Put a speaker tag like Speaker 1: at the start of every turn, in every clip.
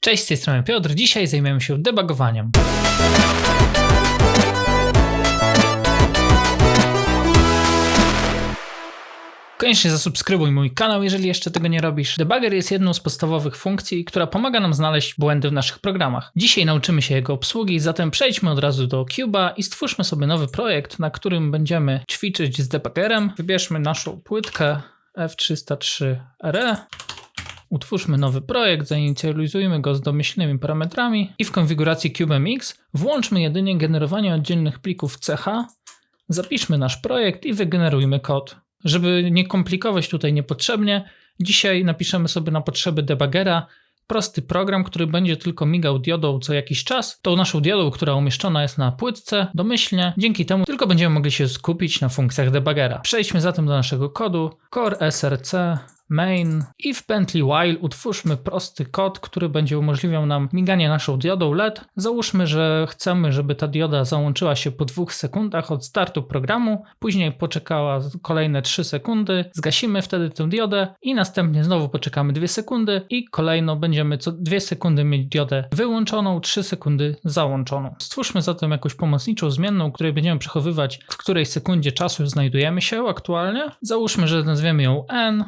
Speaker 1: Cześć, z tej strony Piotr. Dzisiaj zajmiemy się debugowaniem. Koniecznie zasubskrybuj mój kanał, jeżeli jeszcze tego nie robisz. Debugger jest jedną z podstawowych funkcji, która pomaga nam znaleźć błędy w naszych programach. Dzisiaj nauczymy się jego obsługi, zatem przejdźmy od razu do Cube'a i stwórzmy sobie nowy projekt, na którym będziemy ćwiczyć z debuggerem. Wybierzmy naszą płytkę F303RE. Utwórzmy nowy projekt, zainicjalizujmy go z domyślnymi parametrami i w konfiguracji CubeMX włączmy jedynie generowanie oddzielnych plików CH, zapiszmy nasz projekt i wygenerujmy kod. Żeby nie komplikować tutaj niepotrzebnie, dzisiaj napiszemy sobie na potrzeby debuggera prosty program, który będzie tylko migał diodą co jakiś czas. Tą naszą diodą, która umieszczona jest na płytce, domyślnie. Dzięki temu tylko będziemy mogli się skupić na funkcjach debuggera. Przejdźmy zatem do naszego kodu. Core src main i w pętli while utwórzmy prosty kod, który będzie umożliwiał nam miganie naszą diodą LED. Załóżmy, że chcemy, żeby ta dioda załączyła się po dwóch sekundach od startu programu, później poczekała kolejne 3 sekundy, zgasimy wtedy tę diodę i następnie znowu poczekamy 2 sekundy i kolejno będziemy co 2 sekundy mieć diodę wyłączoną, 3 sekundy załączoną. Stwórzmy zatem jakąś pomocniczą zmienną, której będziemy przechowywać, w której sekundzie czasu znajdujemy się aktualnie. Załóżmy, że nazwiemy ją n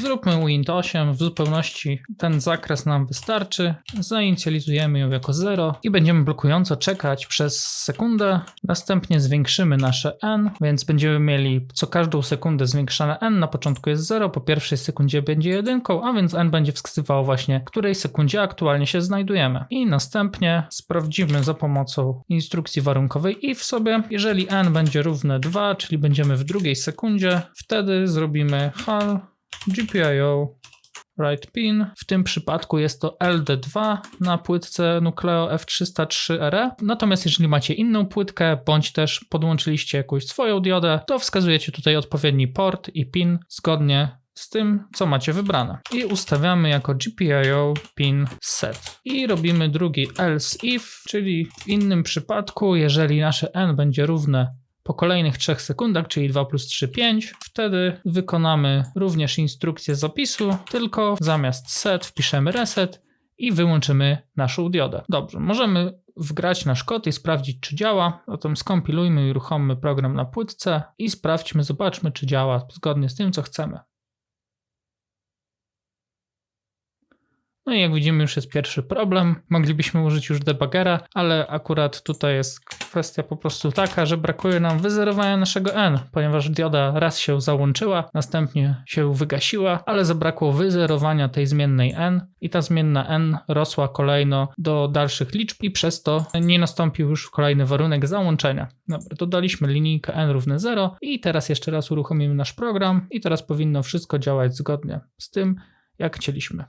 Speaker 1: Zróbmy Wint 8, w zupełności ten zakres nam wystarczy. Zainicjalizujemy ją jako 0 i będziemy blokująco czekać przez sekundę. Następnie zwiększymy nasze n, więc będziemy mieli co każdą sekundę zwiększane n. Na początku jest 0, po pierwszej sekundzie będzie jedynką, a więc n będzie wskazywało właśnie, w której sekundzie aktualnie się znajdujemy. I następnie sprawdzimy za pomocą instrukcji warunkowej if sobie, jeżeli n będzie równe 2, czyli będziemy w drugiej sekundzie, wtedy zrobimy hal GPIO write pin. W tym przypadku jest to LD2 na płytce Nucleo F303RE. Natomiast jeżeli macie inną płytkę, bądź też podłączyliście jakąś swoją diodę, to wskazujecie tutaj odpowiedni port i pin zgodnie z tym, co macie wybrane. I ustawiamy jako GPIO pin set. I robimy drugi else if, czyli w innym przypadku, jeżeli nasze n będzie równe po kolejnych 3 sekundach, czyli 2 plus 3, 5, wtedy wykonamy również instrukcję zapisu, tylko zamiast set wpiszemy reset i wyłączymy naszą diodę. Dobrze, możemy wgrać nasz kod i sprawdzić, czy działa. Zatem skompilujmy i uruchommy program na płytce i sprawdźmy, zobaczmy, czy działa zgodnie z tym, co chcemy. No i jak widzimy, już jest pierwszy problem. Moglibyśmy użyć już debuggera, ale akurat tutaj jest kwestia po prostu taka, że brakuje nam wyzerowania naszego n, ponieważ dioda raz się załączyła, następnie się wygasiła, ale zabrakło wyzerowania tej zmiennej n i ta zmienna n rosła kolejno do dalszych liczb i przez to nie nastąpił już kolejny warunek załączenia. Dobra, dodaliśmy linijkę n równe 0 i teraz jeszcze raz uruchomimy nasz program i teraz powinno wszystko działać zgodnie z tym, jak chcieliśmy.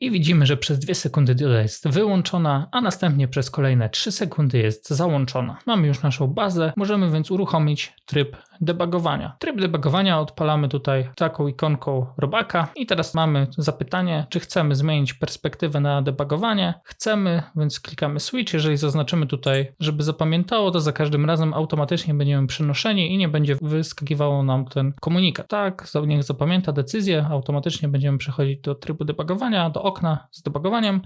Speaker 1: I widzimy, że przez 2 sekundy dioda jest wyłączona, a następnie przez kolejne 3 sekundy jest załączona. Mamy już naszą bazę, możemy więc uruchomić tryb debugowania. Tryb debugowania odpalamy tutaj taką ikonką robaka i teraz mamy zapytanie, czy chcemy zmienić perspektywę na debugowanie. Chcemy, więc klikamy switch. Jeżeli zaznaczymy tutaj, żeby zapamiętało, to za każdym razem automatycznie będziemy przenoszeni i nie będzie wyskakiwało nam ten komunikat. Tak, niech zapamięta decyzję, automatycznie będziemy przechodzić do trybu debugowania, do okna z debugowaniem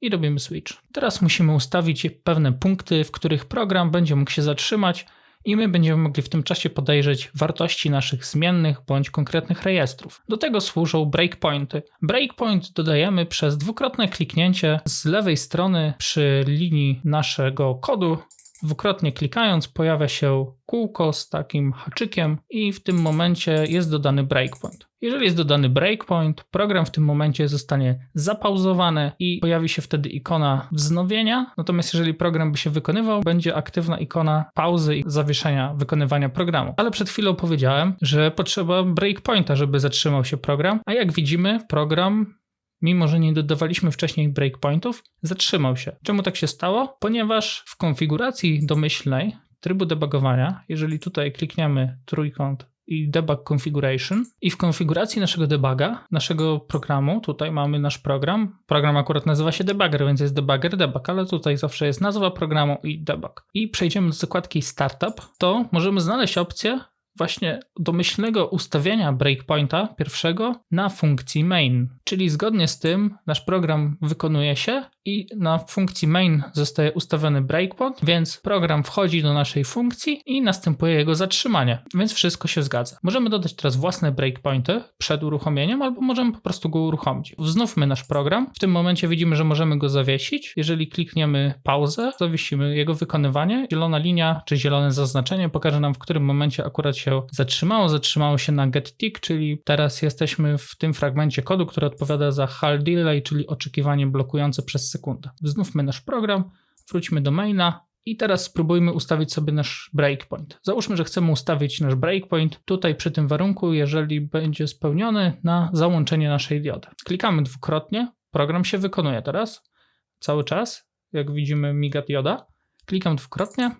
Speaker 1: i robimy switch. Teraz musimy ustawić pewne punkty, w których program będzie mógł się zatrzymać i my będziemy mogli w tym czasie podejrzeć wartości naszych zmiennych bądź konkretnych rejestrów. Do tego służą breakpointy. Breakpoint dodajemy przez dwukrotne kliknięcie z lewej strony przy linii naszego kodu Dwukrotnie klikając pojawia się kółko z takim haczykiem i w tym momencie jest dodany breakpoint. Jeżeli jest dodany breakpoint, program w tym momencie zostanie zapauzowany i pojawi się wtedy ikona wznowienia. Natomiast jeżeli program by się wykonywał, będzie aktywna ikona pauzy i zawieszenia wykonywania programu. Ale przed chwilą powiedziałem, że potrzeba breakpointa, żeby zatrzymał się program, a jak widzimy, program mimo że nie dodawaliśmy wcześniej breakpointów, zatrzymał się. Czemu tak się stało? Ponieważ w konfiguracji domyślnej trybu debugowania, jeżeli tutaj klikniemy trójkąt i debug configuration i w konfiguracji naszego debuga, naszego programu, tutaj mamy nasz program, program akurat nazywa się debugger, więc jest debugger, debug, ale tutaj zawsze jest nazwa programu i debug. I przejdziemy do zakładki startup, to możemy znaleźć opcję właśnie domyślnego ustawienia breakpointa pierwszego na funkcji main. Czyli zgodnie z tym nasz program wykonuje się i na funkcji main zostaje ustawiony breakpoint, więc program wchodzi do naszej funkcji i następuje jego zatrzymanie, więc wszystko się zgadza. Możemy dodać teraz własne breakpointy przed uruchomieniem albo możemy po prostu go uruchomić. Wznówmy nasz program. W tym momencie widzimy, że możemy go zawiesić. Jeżeli klikniemy pauzę, zawiesimy jego wykonywanie. Zielona linia czy zielone zaznaczenie pokaże nam, w którym momencie akurat się zatrzymało. Zatrzymało się na getTick, czyli teraz jesteśmy w tym fragmencie kodu, który odpowiada za hal delay, czyli oczekiwanie blokujące przez sekundę. Wznówmy nasz program, wróćmy do maina, i teraz spróbujmy ustawić sobie nasz breakpoint. Załóżmy, że chcemy ustawić nasz breakpoint tutaj przy tym warunku, jeżeli będzie spełniony na załączenie naszej diody. Klikamy dwukrotnie, program się wykonuje teraz cały czas. Jak widzimy, miga dioda. Klikam dwukrotnie,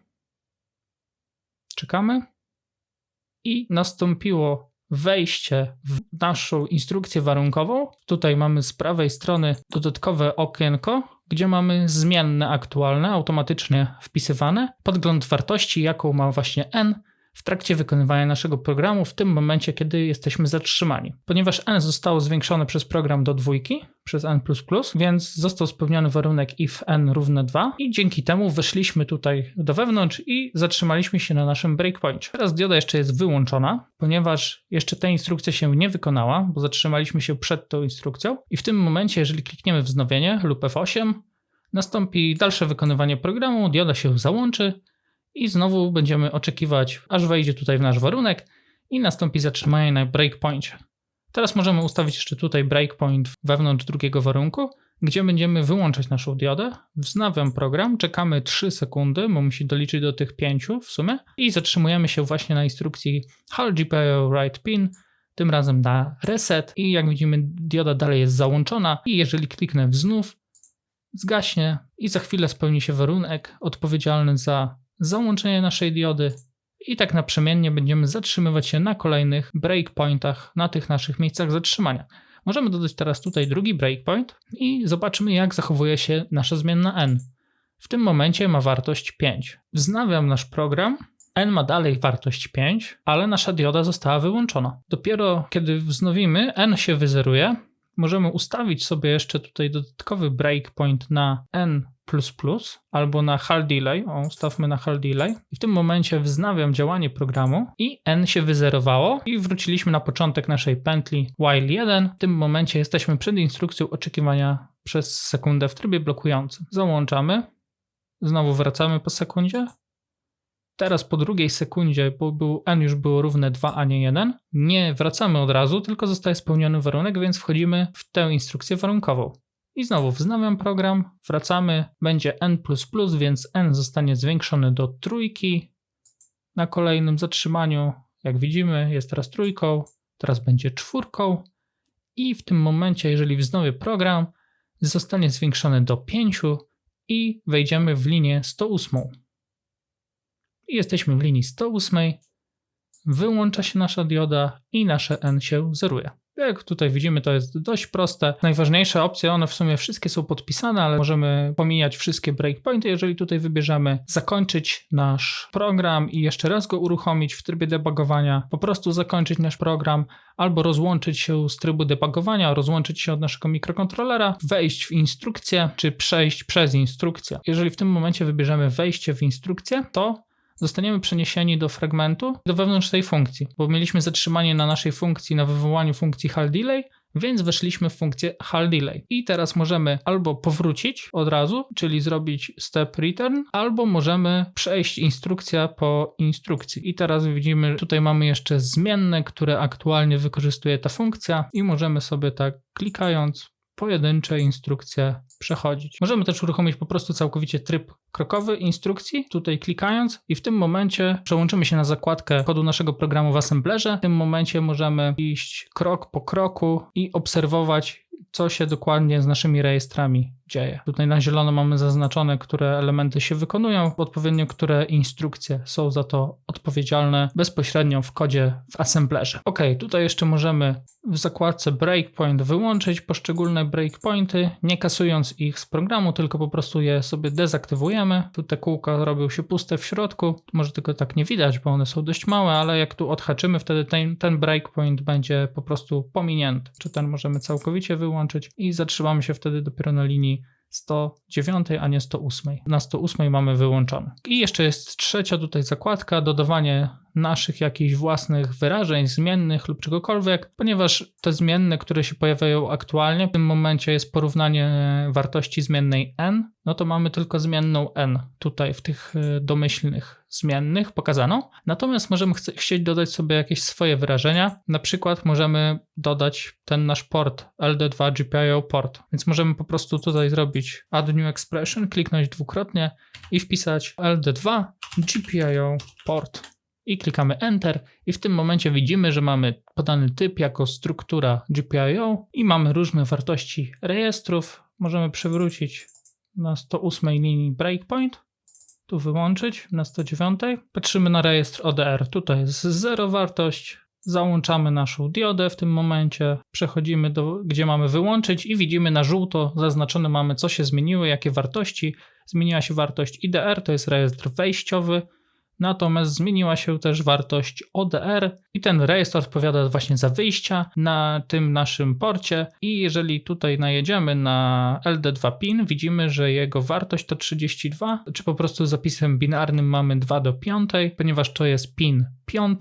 Speaker 1: czekamy i nastąpiło wejście w naszą instrukcję warunkową. Tutaj mamy z prawej strony dodatkowe okienko, gdzie mamy zmienne aktualne, automatycznie wpisywane, podgląd wartości, jaką ma właśnie n, w trakcie wykonywania naszego programu w tym momencie, kiedy jesteśmy zatrzymani. Ponieważ n zostało zwiększone przez program do dwójki, przez n++, więc został spełniony warunek if n równe 2 i dzięki temu weszliśmy tutaj do wewnątrz i zatrzymaliśmy się na naszym breakpoint. Teraz dioda jeszcze jest wyłączona, ponieważ jeszcze ta instrukcja się nie wykonała, bo zatrzymaliśmy się przed tą instrukcją i w tym momencie, jeżeli klikniemy wznowienie lub F8, nastąpi dalsze wykonywanie programu, dioda się załączy, i znowu będziemy oczekiwać, aż wejdzie tutaj w nasz warunek i nastąpi zatrzymanie na breakpointie. Teraz możemy ustawić jeszcze tutaj breakpoint wewnątrz drugiego warunku, gdzie będziemy wyłączać naszą diodę. Wznawiam program, czekamy 3 sekundy, bo musi doliczyć do tych 5 w sumie i zatrzymujemy się właśnie na instrukcji HAL GPIO write pin, tym razem na reset i jak widzimy dioda dalej jest załączona i jeżeli kliknę wznów, zgaśnie i za chwilę spełni się warunek odpowiedzialny za załączenie naszej diody i tak naprzemiennie będziemy zatrzymywać się na kolejnych breakpointach, na tych naszych miejscach zatrzymania. Możemy dodać teraz tutaj drugi breakpoint i zobaczymy jak zachowuje się nasza zmienna n. W tym momencie ma wartość 5. Wznawiam nasz program. N ma dalej wartość 5, ale nasza dioda została wyłączona. Dopiero kiedy wznowimy, N się wyzeruje. Możemy ustawić sobie jeszcze tutaj dodatkowy breakpoint na N albo na hal delay, o, ustawmy na hal delay i w tym momencie wznawiam działanie programu i n się wyzerowało i wróciliśmy na początek naszej pętli while 1. W tym momencie jesteśmy przed instrukcją oczekiwania przez sekundę w trybie blokującym. Załączamy, znowu wracamy po sekundzie. Teraz po drugiej sekundzie, bo był, n już było równe 2, a nie 1, nie wracamy od razu, tylko zostaje spełniony warunek, więc wchodzimy w tę instrukcję warunkową. I znowu wznawiam program, wracamy, będzie n++, więc n zostanie zwiększony do trójki. Na kolejnym zatrzymaniu, jak widzimy, jest teraz trójką, teraz będzie czwórką. I w tym momencie, jeżeli wznowię program, zostanie zwiększony do 5 i wejdziemy w linię 108. I jesteśmy w linii 108. Wyłącza się nasza dioda i nasze n się zeruje. Jak tutaj widzimy, to jest dość proste. Najważniejsze opcje, one w sumie wszystkie są podpisane, ale możemy pomijać wszystkie breakpointy, jeżeli tutaj wybierzemy zakończyć nasz program i jeszcze raz go uruchomić w trybie debugowania, po prostu zakończyć nasz program, albo rozłączyć się z trybu debugowania, rozłączyć się od naszego mikrokontrolera, wejść w instrukcję, czy przejść przez instrukcję. Jeżeli w tym momencie wybierzemy wejście w instrukcję, to zostaniemy przeniesieni do fragmentu, do wewnątrz tej funkcji, bo mieliśmy zatrzymanie na naszej funkcji, na wywołaniu funkcji HAL delay, więc weszliśmy w funkcję HAL delay. I teraz możemy albo powrócić od razu, czyli zrobić step return, albo możemy przejść instrukcja po instrukcji. I teraz widzimy, tutaj mamy jeszcze zmienne, które aktualnie wykorzystuje ta funkcja i możemy sobie tak klikając pojedyncze instrukcje przechodzić. Możemy też uruchomić po prostu całkowicie tryb krokowy instrukcji, tutaj klikając i w tym momencie przełączymy się na zakładkę kodu naszego programu w assemblerze. W tym momencie możemy iść krok po kroku i obserwować, co się dokładnie z naszymi rejestrami dzieje. Tutaj na zielono mamy zaznaczone, które elementy się wykonują, odpowiednio które instrukcje są za to odpowiedzialne bezpośrednio w kodzie w assemblerze. Ok, tutaj jeszcze możemy w zakładce breakpoint wyłączyć poszczególne breakpointy, nie kasując ich z programu, tylko po prostu je sobie dezaktywujemy. Tu te kółka robią się puste w środku, może tylko tak nie widać, bo one są dość małe, ale jak tu odhaczymy, wtedy ten, ten breakpoint będzie po prostu pominięty. Czy ten możemy całkowicie wyłączyć i zatrzymamy się wtedy dopiero na linii 109, a nie 108. Na 108 mamy wyłączone. I jeszcze jest trzecia tutaj zakładka, dodawanie naszych jakichś własnych wyrażeń, zmiennych lub czegokolwiek, ponieważ te zmienne, które się pojawiają aktualnie, w tym momencie jest porównanie wartości zmiennej n, no to mamy tylko zmienną n tutaj w tych e, domyślnych zmiennych pokazaną. Natomiast możemy chcieć dodać sobie jakieś swoje wyrażenia. Na przykład możemy dodać ten nasz port LD2 GPIO port. Więc możemy po prostu tutaj zrobić add new expression, kliknąć dwukrotnie i wpisać LD2 GPIO port i klikamy Enter i w tym momencie widzimy, że mamy podany typ jako struktura GPIO i mamy różne wartości rejestrów. Możemy przywrócić na 108 linii breakpoint, tu wyłączyć na 109. Patrzymy na rejestr ODR. Tutaj jest 0 wartość. Załączamy naszą diodę w tym momencie, przechodzimy do, gdzie mamy wyłączyć i widzimy na żółto zaznaczone mamy, co się zmieniło, jakie wartości. Zmieniła się wartość IDR, to jest rejestr wejściowy, Natomiast zmieniła się też wartość ODR i ten rejestr odpowiada właśnie za wyjścia na tym naszym porcie. I jeżeli tutaj najedziemy na LD2 pin, widzimy, że jego wartość to 32, czy po prostu zapisem binarnym mamy 2 do 5, ponieważ to jest pin 5,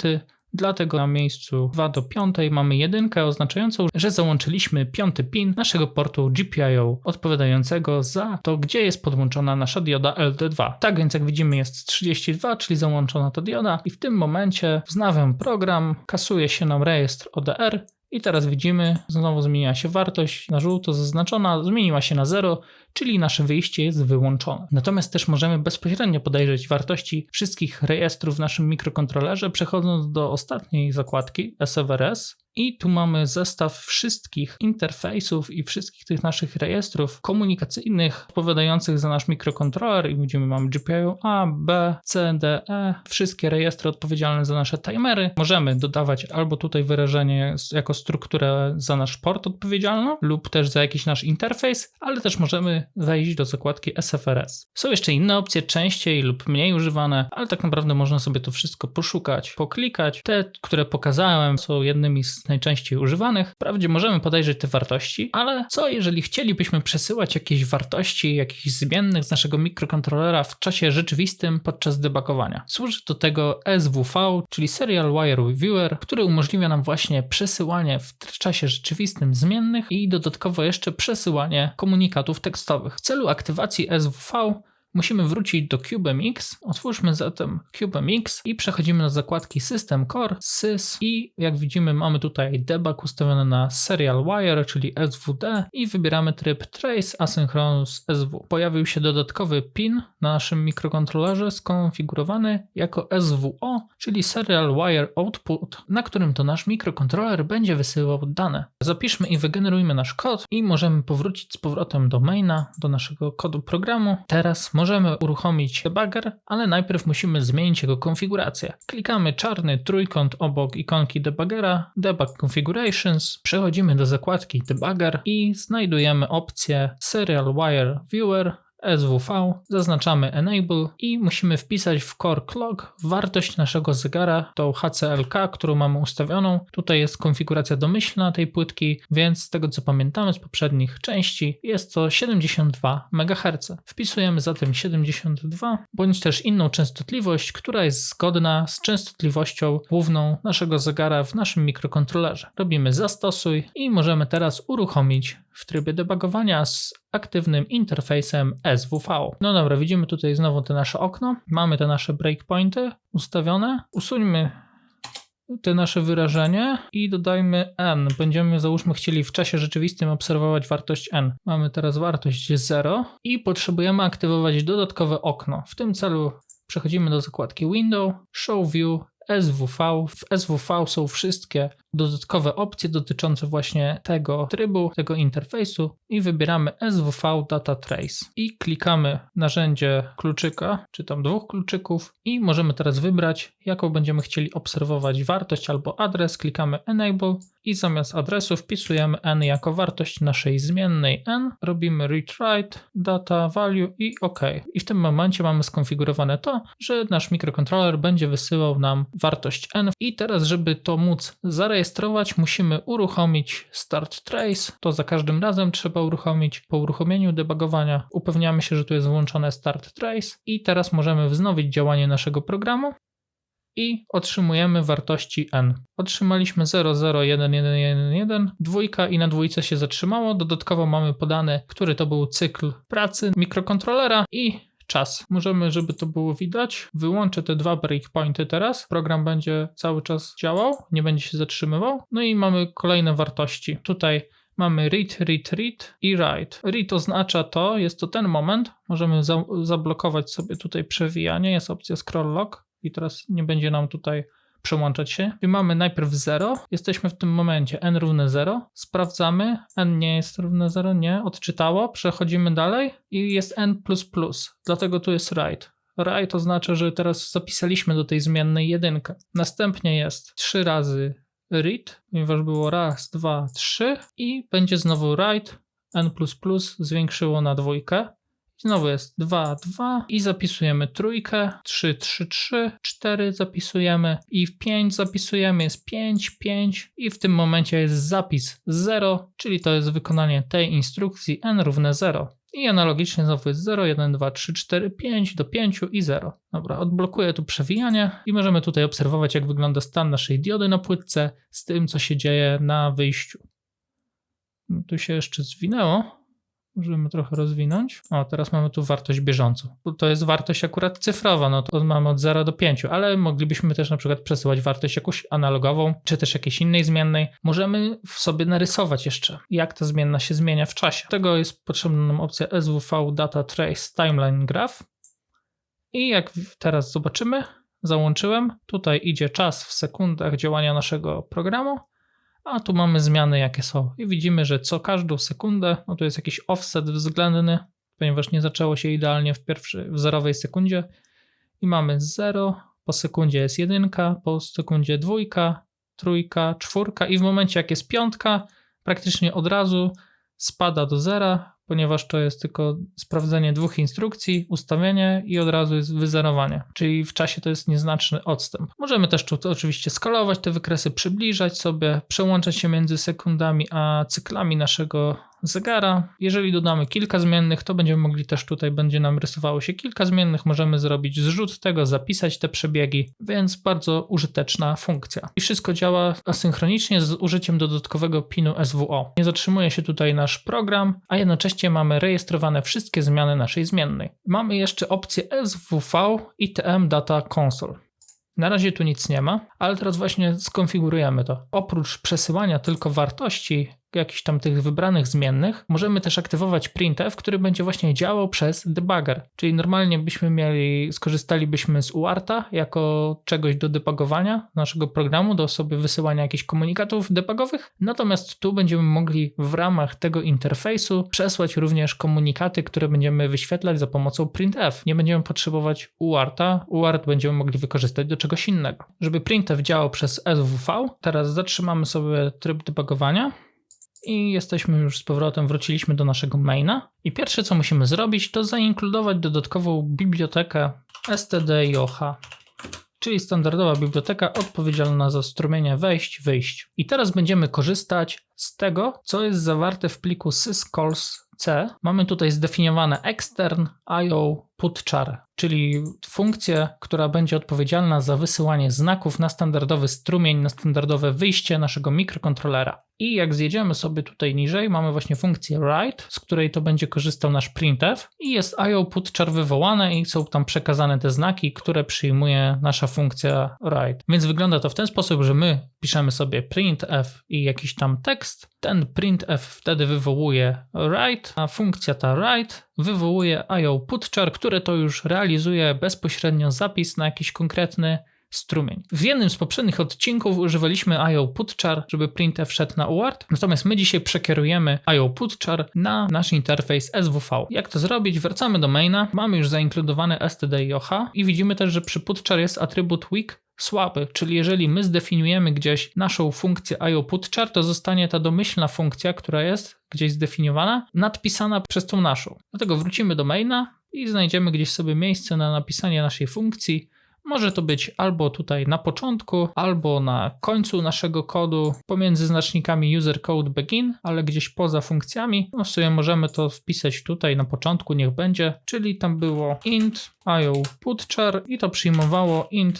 Speaker 1: Dlatego na miejscu 2 do 5 mamy jedynkę oznaczającą, że załączyliśmy piąty pin naszego portu GPIO odpowiadającego za to, gdzie jest podłączona nasza dioda LD2. Tak więc jak widzimy jest 32, czyli załączona ta dioda i w tym momencie wznawiam program, kasuje się nam rejestr ODR i teraz widzimy, znowu zmieniła się wartość, na żółto zaznaczona, zmieniła się na 0, czyli nasze wyjście jest wyłączone. Natomiast też możemy bezpośrednio podejrzeć wartości wszystkich rejestrów w naszym mikrokontrolerze, przechodząc do ostatniej zakładki SFRS i tu mamy zestaw wszystkich interfejsów i wszystkich tych naszych rejestrów komunikacyjnych odpowiadających za nasz mikrokontroler i widzimy mamy GPIO A, B, C, D, E, wszystkie rejestry odpowiedzialne za nasze timery. Możemy dodawać albo tutaj wyrażenie jako strukturę za nasz port odpowiedzialną lub też za jakiś nasz interfejs, ale też możemy wejść do zakładki SFRS. Są jeszcze inne opcje, częściej lub mniej używane, ale tak naprawdę można sobie to wszystko poszukać, poklikać. Te, które pokazałem są jednymi z najczęściej używanych. Wprawdzie możemy podejrzeć te wartości, ale co jeżeli chcielibyśmy przesyłać jakieś wartości, jakichś zmiennych z naszego mikrokontrolera w czasie rzeczywistym podczas debugowania? Służy do tego SWV, czyli Serial Wire Viewer, który umożliwia nam właśnie przesyłanie w czasie rzeczywistym zmiennych i dodatkowo jeszcze przesyłanie komunikatów tekstowych. W celu aktywacji SWV Musimy wrócić do CubeMX. Otwórzmy zatem CubeMX i przechodzimy do zakładki System Core, Sys i jak widzimy mamy tutaj debug ustawiony na Serial Wire, czyli SWD i wybieramy tryb Trace Asynchronous SW. Pojawił się dodatkowy pin na naszym mikrokontrolerze skonfigurowany jako SWO, czyli Serial Wire Output, na którym to nasz mikrokontroler będzie wysyłał dane. Zapiszmy i wygenerujmy nasz kod i możemy powrócić z powrotem do maina, do naszego kodu programu. Teraz możemy Możemy uruchomić debugger, ale najpierw musimy zmienić jego konfigurację. Klikamy czarny trójkąt obok ikonki debuggera, Debug Configurations, przechodzimy do zakładki Debugger i znajdujemy opcję Serial Wire Viewer SWV, zaznaczamy Enable i musimy wpisać w Core Clock wartość naszego zegara, tą HCLK, którą mamy ustawioną. Tutaj jest konfiguracja domyślna tej płytki, więc z tego co pamiętamy z poprzednich części jest to 72 MHz. Wpisujemy zatem 72 bądź też inną częstotliwość, która jest zgodna z częstotliwością główną naszego zegara w naszym mikrokontrolerze. Robimy zastosuj i możemy teraz uruchomić w trybie debugowania z aktywnym interfejsem SWV. No dobra, widzimy tutaj znowu te nasze okno. Mamy te nasze breakpointy ustawione. Usuńmy te nasze wyrażenie i dodajmy n. Będziemy załóżmy chcieli w czasie rzeczywistym obserwować wartość n. Mamy teraz wartość 0 i potrzebujemy aktywować dodatkowe okno. W tym celu przechodzimy do zakładki Window, Show View, SWV. W SWV są wszystkie dodatkowe opcje dotyczące właśnie tego trybu, tego interfejsu i wybieramy SWV Data Trace i klikamy narzędzie kluczyka, czy tam dwóch kluczyków i możemy teraz wybrać, jaką będziemy chcieli obserwować wartość albo adres. Klikamy Enable i zamiast adresu wpisujemy n jako wartość naszej zmiennej n, robimy read write, data value i OK. I w tym momencie mamy skonfigurowane to, że nasz mikrokontroler będzie wysyłał nam wartość n i teraz, żeby to móc zarejestrować, musimy uruchomić start trace. To za każdym razem trzeba uruchomić. Po uruchomieniu debugowania upewniamy się, że tu jest włączone start trace i teraz możemy wznowić działanie naszego programu i otrzymujemy wartości n. Otrzymaliśmy 001111, dwójka i na dwójce się zatrzymało. Dodatkowo mamy podane, który to był cykl pracy mikrokontrolera i czas. Możemy, żeby to było widać, wyłączę te dwa breakpointy teraz. Program będzie cały czas działał, nie będzie się zatrzymywał. No i mamy kolejne wartości. Tutaj mamy read, read, read i write. Read oznacza to, jest to ten moment, możemy za zablokować sobie tutaj przewijanie, jest opcja scroll lock i teraz nie będzie nam tutaj przełączać się. I mamy najpierw 0, jesteśmy w tym momencie n równe 0, sprawdzamy, n nie jest równe 0, nie, odczytało, przechodzimy dalej. I jest n++, dlatego tu jest write. Write oznacza, że teraz zapisaliśmy do tej zmiennej jedynkę. Następnie jest 3 razy read, ponieważ było raz, dwa, trzy. I będzie znowu write, n++ zwiększyło na dwójkę. Znowu jest 2, 2 i zapisujemy trójkę, 3, 3, 3, 4 zapisujemy i w 5 zapisujemy jest 5, 5 i w tym momencie jest zapis 0, czyli to jest wykonanie tej instrukcji n równe 0. I analogicznie znowu jest 0, 1, 2, 3, 4, 5 do 5 i 0. Dobra, odblokuję tu przewijanie i możemy tutaj obserwować jak wygląda stan naszej diody na płytce z tym co się dzieje na wyjściu. Tu się jeszcze zwinęło. Możemy trochę rozwinąć. O, teraz mamy tu wartość bieżącą. To jest wartość akurat cyfrowa, no to mamy od 0 do 5, ale moglibyśmy też na przykład przesyłać wartość jakąś analogową, czy też jakiejś innej zmiennej. Możemy w sobie narysować jeszcze, jak ta zmienna się zmienia w czasie. Do tego jest potrzebna nam opcja SWV Data Trace Timeline Graph. I jak teraz zobaczymy, załączyłem, tutaj idzie czas w sekundach działania naszego programu a tu mamy zmiany jakie są. I widzimy, że co każdą sekundę, no tu jest jakiś offset względny, ponieważ nie zaczęło się idealnie w pierwszej, w zerowej sekundzie. I mamy 0, po sekundzie jest jedynka, po sekundzie dwójka, trójka, czwórka. I w momencie jak jest piątka, praktycznie od razu spada do zera, ponieważ to jest tylko sprawdzenie dwóch instrukcji, ustawienie i od razu jest wyzerowanie, czyli w czasie to jest nieznaczny odstęp. Możemy też tu oczywiście skalować te wykresy, przybliżać sobie, przełączać się między sekundami a cyklami naszego zegara. Jeżeli dodamy kilka zmiennych, to będziemy mogli też tutaj, będzie nam rysowało się kilka zmiennych, możemy zrobić zrzut tego, zapisać te przebiegi, więc bardzo użyteczna funkcja. I wszystko działa asynchronicznie z użyciem dodatkowego pinu SWO. Nie zatrzymuje się tutaj nasz program, a jednocześnie mamy rejestrowane wszystkie zmiany naszej zmiennej. Mamy jeszcze opcję SWV ITM Data Console. Na razie tu nic nie ma, ale teraz właśnie skonfigurujemy to. Oprócz przesyłania tylko wartości jakichś tam tych wybranych zmiennych, możemy też aktywować printf, który będzie właśnie działał przez debugger. Czyli normalnie byśmy mieli, skorzystalibyśmy z UARTA jako czegoś do debugowania naszego programu, do sobie wysyłania jakichś komunikatów debugowych. Natomiast tu będziemy mogli w ramach tego interfejsu przesłać również komunikaty, które będziemy wyświetlać za pomocą printf. Nie będziemy potrzebować UARTA. UART będziemy mogli wykorzystać do czegoś innego. Żeby printf działał przez SWV, teraz zatrzymamy sobie tryb debugowania i jesteśmy już z powrotem, wróciliśmy do naszego maina. I pierwsze co musimy zrobić, to zainkludować dodatkową bibliotekę std.ioh, czyli standardowa biblioteka odpowiedzialna za strumienie wejść, wyjść. I teraz będziemy korzystać z tego, co jest zawarte w pliku syscalls C mamy tutaj zdefiniowane extern IO putchar, czyli funkcję, która będzie odpowiedzialna za wysyłanie znaków na standardowy strumień, na standardowe wyjście naszego mikrokontrolera. I jak zjedziemy sobie tutaj niżej, mamy właśnie funkcję write, z której to będzie korzystał nasz printf i jest IO putchar wywołane i są tam przekazane te znaki, które przyjmuje nasza funkcja write. Więc wygląda to w ten sposób, że my piszemy sobie printf i jakiś tam tekst, ten printf wtedy wywołuje write, a funkcja ta write wywołuje IO putchar, które to już realizuje bezpośrednio zapis na jakiś konkretny strumień. W jednym z poprzednich odcinków używaliśmy IO putchar, żeby printf wszedł na UART, natomiast my dzisiaj przekierujemy IO putchar na nasz interfejs SWV. Jak to zrobić? Wracamy do maina, mamy już zainkludowany std i widzimy też, że przy putchar jest atrybut weak słaby, czyli jeżeli my zdefiniujemy gdzieś naszą funkcję IO putchar, to zostanie ta domyślna funkcja, która jest gdzieś zdefiniowana, nadpisana przez tą naszą. Dlatego wrócimy do maina i znajdziemy gdzieś sobie miejsce na napisanie naszej funkcji. Może to być albo tutaj na początku, albo na końcu naszego kodu, pomiędzy znacznikami user code begin, ale gdzieś poza funkcjami. No w sumie możemy to wpisać tutaj na początku, niech będzie, czyli tam było int io putchar i to przyjmowało int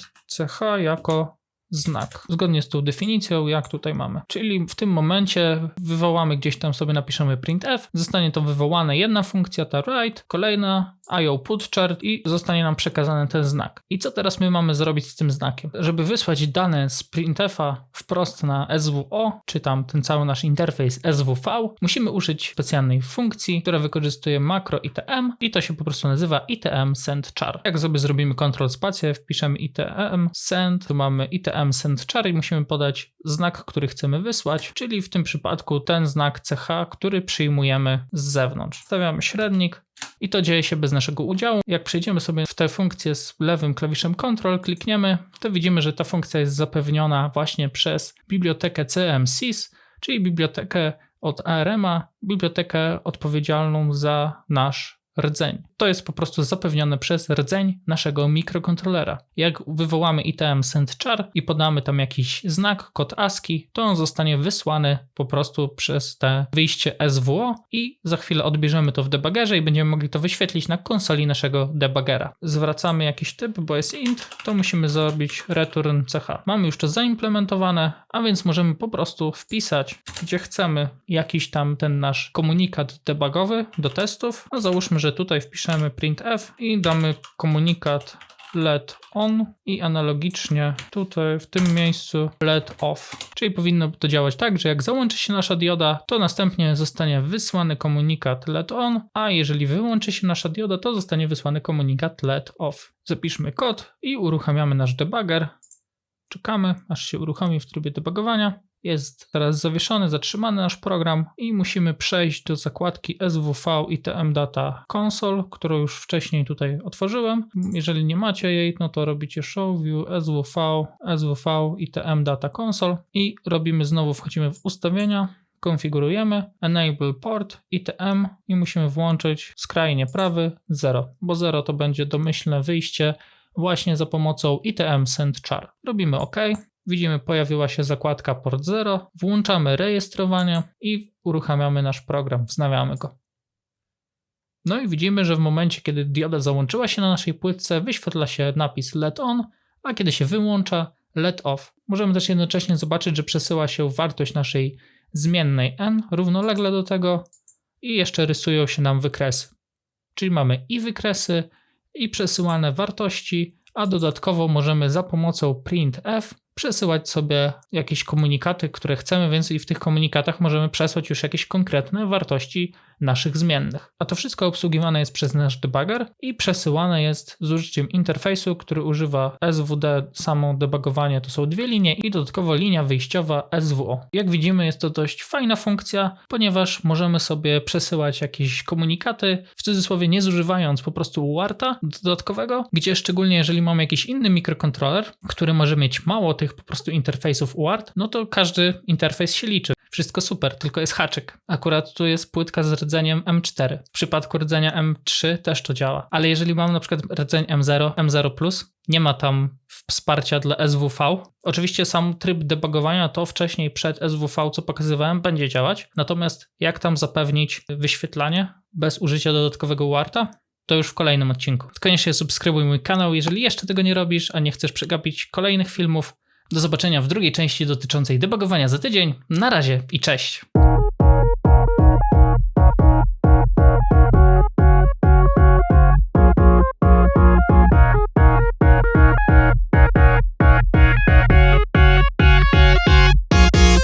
Speaker 1: ch jako znak. Zgodnie z tą definicją, jak tutaj mamy. Czyli w tym momencie wywołamy gdzieś tam sobie napiszemy printf, zostanie to wywołane jedna funkcja, ta write, kolejna IO put chart i zostanie nam przekazany ten znak. I co teraz my mamy zrobić z tym znakiem? Żeby wysłać dane z printfa wprost na SWO, czy tam ten cały nasz interfejs SWV, musimy użyć specjalnej funkcji, która wykorzystuje makro ITM i to się po prostu nazywa ITM send char. Jak sobie zrobimy Ctrl spację, wpiszemy ITM send, tu mamy ITM send char i musimy podać znak, który chcemy wysłać, czyli w tym przypadku ten znak CH, który przyjmujemy z zewnątrz. Stawiamy średnik, i to dzieje się bez naszego udziału. Jak przejdziemy sobie w tę funkcję z lewym klawiszem Ctrl, klikniemy, to widzimy, że ta funkcja jest zapewniona właśnie przez bibliotekę CMSIS, czyli bibliotekę od ARM-a, bibliotekę odpowiedzialną za nasz rdzeń. To jest po prostu zapewnione przez rdzeń naszego mikrokontrolera. Jak wywołamy ITM sendchar i podamy tam jakiś znak, kod ASCII, to on zostanie wysłany po prostu przez te wyjście SWO i za chwilę odbierzemy to w debuggerze i będziemy mogli to wyświetlić na konsoli naszego debuggera. Zwracamy jakiś typ, bo jest int, to musimy zrobić return ch. Mamy już to zaimplementowane, a więc możemy po prostu wpisać, gdzie chcemy jakiś tam ten nasz komunikat debugowy do testów. No załóżmy, że tutaj wpiszemy printf i damy komunikat let on i analogicznie tutaj w tym miejscu let off. Czyli powinno to działać tak, że jak załączy się nasza dioda, to następnie zostanie wysłany komunikat let on, a jeżeli wyłączy się nasza dioda, to zostanie wysłany komunikat let off. Zapiszmy kod i uruchamiamy nasz debugger. Czekamy, aż się uruchomi w trybie debugowania. Jest teraz zawieszony, zatrzymany nasz program i musimy przejść do zakładki SWV ITM Data Console, którą już wcześniej tutaj otworzyłem. Jeżeli nie macie jej, no to robicie Show View SWV, SWV ITM Data Console i robimy znowu, wchodzimy w ustawienia, konfigurujemy Enable Port ITM i musimy włączyć skrajnie prawy 0, bo 0 to będzie domyślne wyjście właśnie za pomocą ITM Send Char. Robimy OK. Widzimy, pojawiła się zakładka port 0, włączamy rejestrowanie i uruchamiamy nasz program, wznawiamy go. No i widzimy, że w momencie, kiedy dioda załączyła się na naszej płytce, wyświetla się napis LED on, a kiedy się wyłącza, LED off. Możemy też jednocześnie zobaczyć, że przesyła się wartość naszej zmiennej n równolegle do tego i jeszcze rysują się nam wykresy. Czyli mamy i wykresy, i przesyłane wartości, a dodatkowo możemy za pomocą printf przesyłać sobie jakieś komunikaty, które chcemy, więc i w tych komunikatach możemy przesłać już jakieś konkretne wartości naszych zmiennych. A to wszystko obsługiwane jest przez nasz debugger i przesyłane jest z użyciem interfejsu, który używa SWD, samo debugowanie to są dwie linie i dodatkowo linia wyjściowa SWO. Jak widzimy jest to dość fajna funkcja, ponieważ możemy sobie przesyłać jakieś komunikaty, w cudzysłowie nie zużywając po prostu UARTA dodatkowego, gdzie szczególnie jeżeli mamy jakiś inny mikrokontroler, który może mieć mało tych po prostu interfejsów UART, no to każdy interfejs się liczy. Wszystko super, tylko jest haczyk. Akurat tu jest płytka z rdzeniem M4. W przypadku rdzenia M3 też to działa. Ale jeżeli mam na przykład rdzeń M0, M0+, nie ma tam wsparcia dla SWV. Oczywiście sam tryb debugowania to wcześniej przed SWV, co pokazywałem, będzie działać. Natomiast jak tam zapewnić wyświetlanie bez użycia dodatkowego warta? To już w kolejnym odcinku. Koniecznie subskrybuj mój kanał, jeżeli jeszcze tego nie robisz, a nie chcesz przegapić kolejnych filmów. Do zobaczenia w drugiej części dotyczącej debugowania za tydzień. Na razie i cześć.